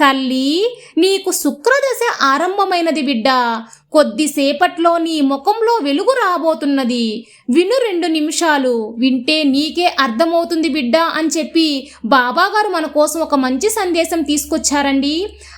తల్లి నీకు శుక్రదశ ఆరంభమైనది బిడ్డ. కొద్దిసేపట్లో నీ ముఖంలో వెలుగు రాబోతున్నది. విను రెండు నిమిషాలు. వింటే నీకే అర్థమవుతుంది బిడ్డ అని చెప్పి బాబాగారు మన కోసం ఒక మంచి సందేశం తీసుకొచ్చారండి.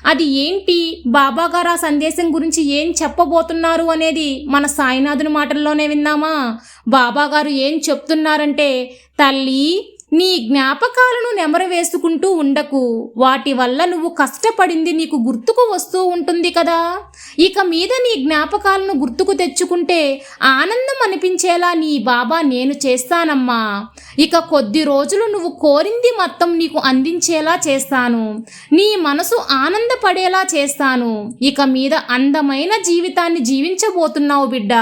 అది ఏంటి? బాబాగారు ఆ సందేశం గురించి ఏం చెప్పబోతున్నారు అనేది మన సాయినాథుని మాటల్లోనే విందామా? బాబాగారు ఏం చెప్తున్నారంటే తల్లి నీ జ్ఞాపకాలను నెమరవేసుకుంటూ ఉండకు. వాటి వల్ల నువ్వు కష్టపడింది నీకు గుర్తుకు వస్తూ ఉంటుంది కదా. ఇక మీద నీ జ్ఞాపకాలను గుర్తుకు తెచ్చుకుంటే ఆనందం అనిపించేలా నీ బాబా నేను చేస్తానమ్మా. ఇక కొద్ది రోజులు నువ్వు కోరింది మొత్తం నీకు అందించేలా చేస్తాను. నీ మనసు ఆనందపడేలా చేస్తాను. ఇక మీద అందమైన జీవితాన్ని జీవించబోతున్నావు బిడ్డ.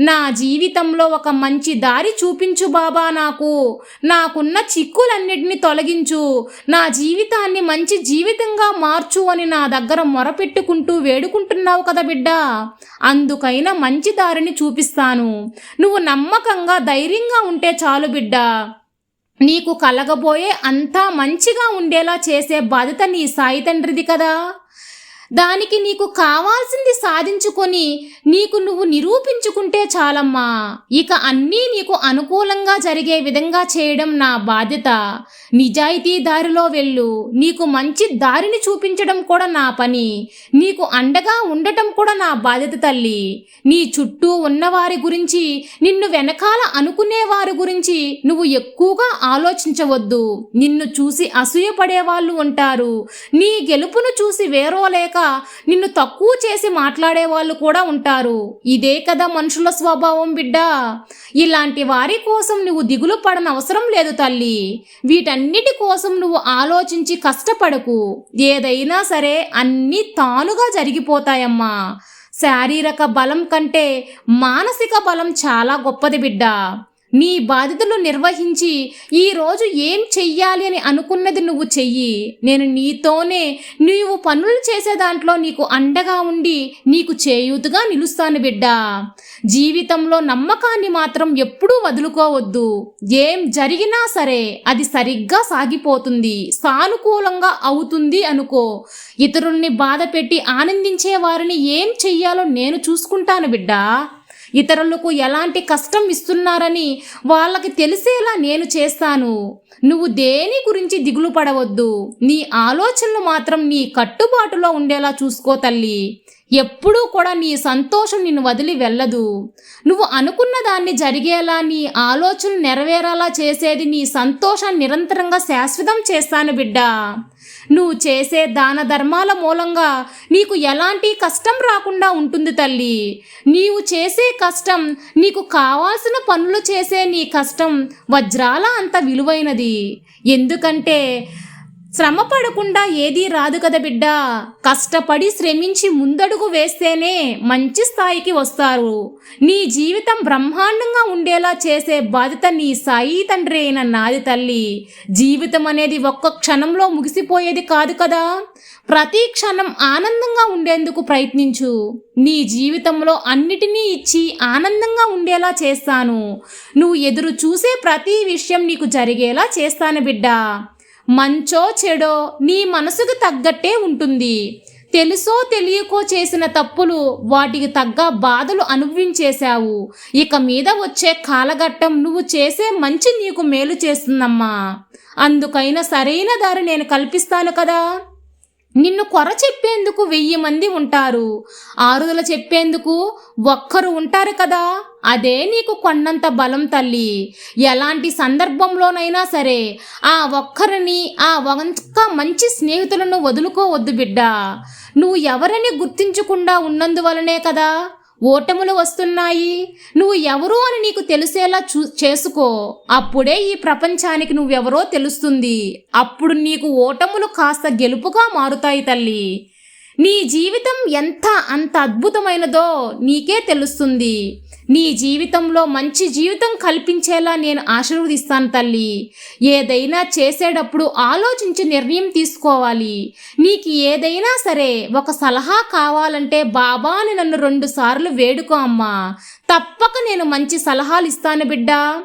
నా జీవితంలో ఒక మంచి దారి చూపించు బాబా నాకు. నాకున్న చిక్కులన్నిటిని తొలగించు. నా జీవితాన్ని మంచి జీవితంగా మార్చు అని నా దగ్గర మొరపెట్టుకుంటూ వేడుకుంటున్నావు కదా బిడ్డ. అందుకైనా మంచి దారిని చూపిస్తాను. నువ్వు నమ్మకంగా ధైర్యంగా ఉంటే చాలు బిడ్డ. నీకు కలగబోయే అంతా మంచిగా ఉండేలా చేసే బాధ్యత నీ సాయి తండ్రిది కదా. దానికి నీకు కావాల్సింది సాధించుకొని నీకు నువ్వు నిరూపించుకుంటే చాలమ్మా. ఇక అన్నీ నీకు అనుకూలంగా జరిగే విధంగా చేయడం నా బాధ్యత. నిజాయితీ దారిలో వెళ్ళు. నీకు మంచి దారిని చూపించడం కూడా నా పని. నీకు అండగా ఉండటం కూడా నా బాధ్యత తల్లి. నీ చుట్టూ ఉన్నవారి గురించి నిన్ను వెనకాల అనుకునే వారి గురించి నువ్వు ఎక్కువగా ఆలోచించవద్దు. నిన్ను చూసి అసూయపడే వాళ్ళు ఉంటారు. నీ గెలుపును చూసి వేరోలేక నిన్ను తక్కువ చేసి మాట్లాడే వాళ్ళు కూడా ఉంటారు. ఇదే కదా మనుషుల స్వభావం బిడ్డ. ఇలాంటి వారి కోసం నువ్వు దిగులు పడనవసరం లేదు తల్లి. వీటన్నిటి కోసం నువ్వు ఆలోచించి కష్టపడకు. ఏదైనా సరే అన్నీ తానుగా జరిగిపోతాయమ్మా. శారీరక బలం కంటే మానసిక బలం చాలా గొప్పది బిడ్డ. నీ బాధ్యతలు నిర్వహించి ఈరోజు ఏం చెయ్యాలి అని అనుకున్నది నువ్వు చెయ్యి. నేను నీతోనే నీవు పనులు చేసే దాంట్లో నీకు అండగా ఉండి నీకు చేయూతుగా నిలుస్తాను బిడ్డ. జీవితంలో నమ్మకాన్ని మాత్రం ఎప్పుడూ వదులుకోవద్దు. ఏం జరిగినా సరే అది సరిగ్గా సాగిపోతుంది సానుకూలంగా అవుతుంది అనుకో. ఇతరుల్ని బాధ పెట్టి ఆనందించే వారిని ఏం చెయ్యాలో నేను చూసుకుంటాను బిడ్డా. ఇతరులకు ఎలాంటి కష్టం ఇస్తున్నారని వాళ్ళకి తెలిసేలా నేను చేస్తాను. నువ్వు దేని గురించి దిగులు పడవద్దు. నీ ఆలోచనలు మాత్రం నీ కట్టుబాటులో ఉండేలా చూసుకో తల్లి. ఎప్పుడూ కూడా నీ సంతోషం నిన్ను వదిలి వెళ్ళదు. నువ్వు అనుకున్న దాన్ని జరిగేలా నీ ఆలోచనలు నెరవేరేలా చేసేది నీ సంతోషాన్ని నిరంతరంగా శాశ్వతం చేస్తాను బిడ్డ. నువ్వు చేసే దాన ధర్మాల మూలంగా నీకు ఎలాంటి కష్టం రాకుండా ఉంటుంది తల్లి. నీవు చేసే కష్టం నీకు కావాల్సిన పనులు చేసే నీ కష్టం వజ్రాల అంత విలువైనది. ఎందుకంటే శ్రమ పడకుండా ఏదీ రాదు కదా బిడ్డ. కష్టపడి శ్రమించి ముందడుగు వేస్తేనే మంచి స్థాయికి వస్తారు. నీ జీవితం బ్రహ్మాండంగా ఉండేలా చేసే బాధ్యత నీ సాయి తండ్రి అయిన నాది తల్లి. జీవితం అనేది ఒక్క క్షణంలో ముగిసిపోయేది కాదు కదా. ప్రతి క్షణం ఆనందంగా ఉండేందుకు ప్రయత్నించు. నీ జీవితంలో అన్నిటినీ ఇచ్చి ఆనందంగా ఉండేలా చేస్తాను. నువ్వు ఎదురు చూసే ప్రతి విషయం నీకు జరిగేలా చేస్తాను బిడ్డ. మంచో చెడో నీ మనసుకు తగ్గట్టే ఉంటుంది. తెలుసో తెలియకో చేసిన తప్పులు వాటికి తగ్గ బాధలు అనుభవించేశావు. ఇక మీద వచ్చే కాలఘట్టం నువ్వు చేసే మంచి నీకు మేలు చేస్తుందమ్మా. అందుకైనా సరైన దారి నేను కల్పిస్తాను కదా? నిన్ను కొర చెప్పేందుకు వెయ్యి మంది ఉంటారు. ఆరుదల చెప్పేందుకు ఒక్కరు ఉంటారు కదా? అదే నీకు కొన్నంత బలం తల్లి. ఎలాంటి సందర్భంలోనైనా సరే ఆ ఒక్కరిని ఆ ఒక్క మంచి స్నేహితులను వదులుకోవద్దు బిడ్డ. నువ్వు ఎవరని గుర్తించకుండా ఉన్నందువలనే కదా ఓటములు వస్తున్నాయి. నువ్వు ఎవరు అని నీకు తెలిసేలా చూ చేసుకో. అప్పుడే ఈ ప్రపంచానికి నువ్వెవరో తెలుస్తుంది. అప్పుడు నీకు ఓటములు కాస్త గెలుపుగా మారుతాయి తల్లి. నీ జీవితం ఎంత అంత అద్భుతమైనదో నీకే తెలుస్తుంది. నీ జీవితంలో మంచి జీవితం కల్పించేలా నేను ఆశీర్వదిస్తాను తల్లి. ఏదైనా చేసేటప్పుడు ఆలోచించి నిర్ణయం తీసుకోవాలి. నీకు ఏదైనా సరే ఒక సలహా కావాలంటే బాబాని నన్ను రెండు సార్లు వేడుకో అమ్మా. తప్పక నేను మంచి సలహాలు ఇస్తాను బిడ్డా.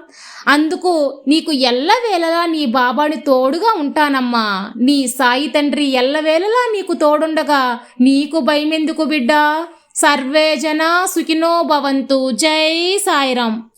అందుకు నీకు ఎల్లవేళలా నీ బాబాని తోడుగా ఉంటానమ్మా. నీ సాయి తండ్రి ఎల్లవేళలా నీకు తోడుండగా నీకు భయమెందుకు బిడ్డా? సర్వే జనా సుఖినో భవంతు. జై సాయిరాం